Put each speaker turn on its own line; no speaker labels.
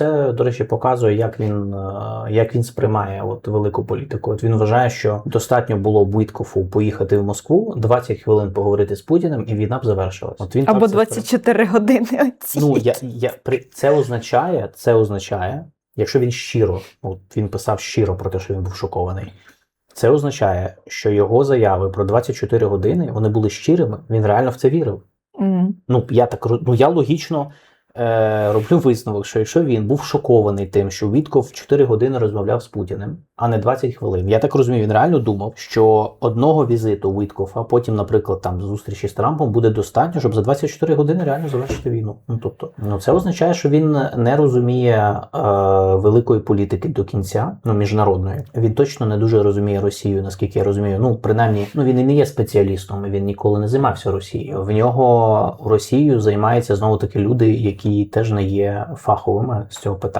це, до речі, показує, як він, е, як він сприймає от велику політику. От він вважає, що достатньо було б поїхати в Москву, 20 хвилин поговорити з Путіним, і війна б завершилась. От він
Або
так це сприймає.
години. Оці.
Ну, я, я, при, це означає, це означає, якщо він щиро, от він писав щиро про те, що він був шокований. Це означає, що його заяви про 24 години вони були щирими, він реально в це вірив.
М.
Ну, я так ну, я логічно е, роблю висновок, що якщо він був шокований тим, що Вітков 4 години розмовляв з Путіним, а не 20 хвилин. Я так розумію, він реально думав, що одного візиту Віткофа, потім, наприклад, там зустрічі з Трампом буде достатньо, щоб за 24 години реально завершити війну. Ну тобто, ну це означає, що він не розуміє е, великої політики до кінця, ну міжнародної. Він точно не дуже розуміє Росію, наскільки я розумію. Ну, принаймні, ну він і не є спеціалістом, він ніколи не займався Росією. В нього Росією займаються знову таки люди, які теж не є фаховими з цього питання.